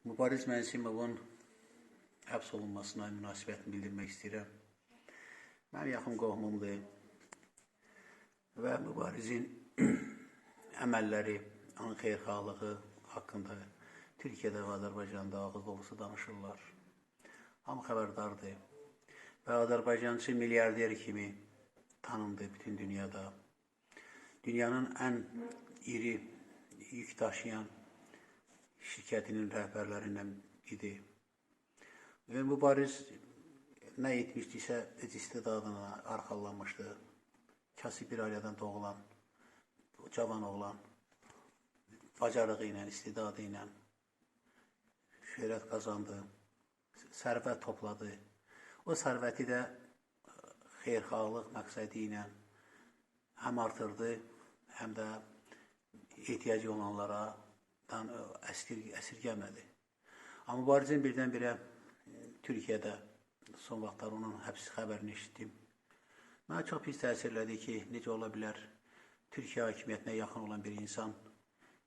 Mübariz Mənsimovun həbs olunmasına münasibətini bildirmək istəyirəm. Mənim yaxın qohumumdur və mübarizin əməlləri, onun xeyirxahlığı haqqında Türkiyədə və Azərbaycanda ağız dolusu danışırlar. Hamı xəbərdardır və Azərbaycançı milyarder kimi tanındı bütün dünyada. Dünyanın ən iri yük daşıyan şirkətinin rəhbərlərindən idi. Və mübariz nə etmişdisə öz istedadına arxalanmışdı. Kasıb bir ailədən doğulan, cavan oğlan, bacarığı ilə, istidadı ilə şöhrət qazandı, sərvət topladı. O sərvəti də xeyirxahlıq məqsədi ilə həm artırdı, həm də ehtiyacı olanlara əsir, əsirgəmədi. Amma mübarizin birdən-birə Türkiyədə son vaxtlar onun həbs xəbərini eşitdim. Mənə çox pis təsirlədi ki, necə ola bilər Türkiyə hakimiyyətinə yaxın olan bir insan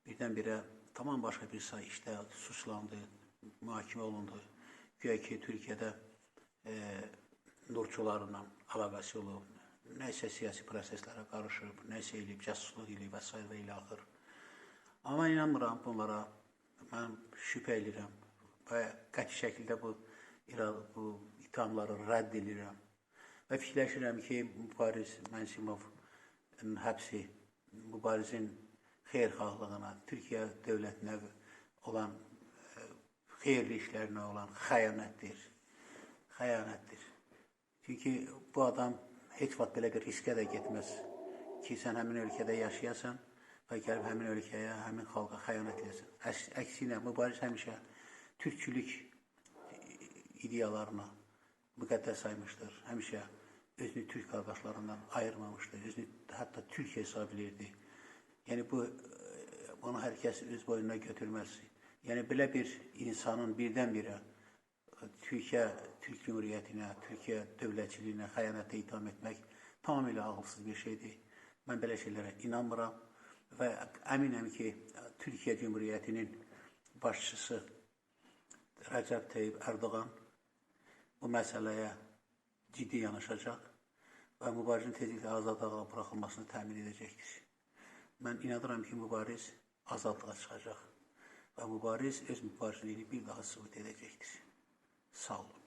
birdən-birə tamam başqa bir say işdə suçlandı, mühakimə olundu. Güya ki, Türkiyədə e, nurçularla əlaqəsi olub, nəsə siyasi proseslərə qarışıb, nəsə eləyib, cəsusluq eləyib və s. və ilə axır. Amma inanmıram bunlara. Mən şübhə edirəm və qəti şəkildə bu, bu ithamları rədd edirəm. Və fikirləşirəm ki, Mübariz Mənsimovun həbsi mübarizin xeyirxahlığına, Türkiyə dövlətinə olan e, xeyirli işlərinə olan xəyanətdir. Xəyanətdir. Çünki bu adam heç vaxt belə bir riskə də getməz ki, sən həmin ölkədə yaşayasan və gəlib həmin ölkəyə, həmin xalqa xəyanət edəsən. Əksinə, mübariz həmişə türkçülük ideyalarına müqəddəs saymışdır. Həmişə özünü türk qardaşlarından ayırmamışdır. Özünü hətta türk hesab edirdi. Yəni bu bunu hər kəs öz boynuna götürməz. Yəni belə bir insanın birdən-birə Türkiyə, Türk Cumhuriyyətinə, Türkiyə dövlətçiliyinə xəyanətə itham etmək tamamilə ağılsız bir şeydir. Mən belə şeylərə inanmıram və əminəm ki, Türkiyə Cumhuriyyətinin başçısı Rəcəb Tayyib Ərdoğan bu məsələyə ciddi yanaşacaq və mübarizin tezliklə azadlığa buraxılmasını təmin edəcəkdir. Mən inanıram ki, mübariz azadlığa çıxacaq və mübariz öz mübarizliyini bir daha sübut edəcəkdir. Sağ olun.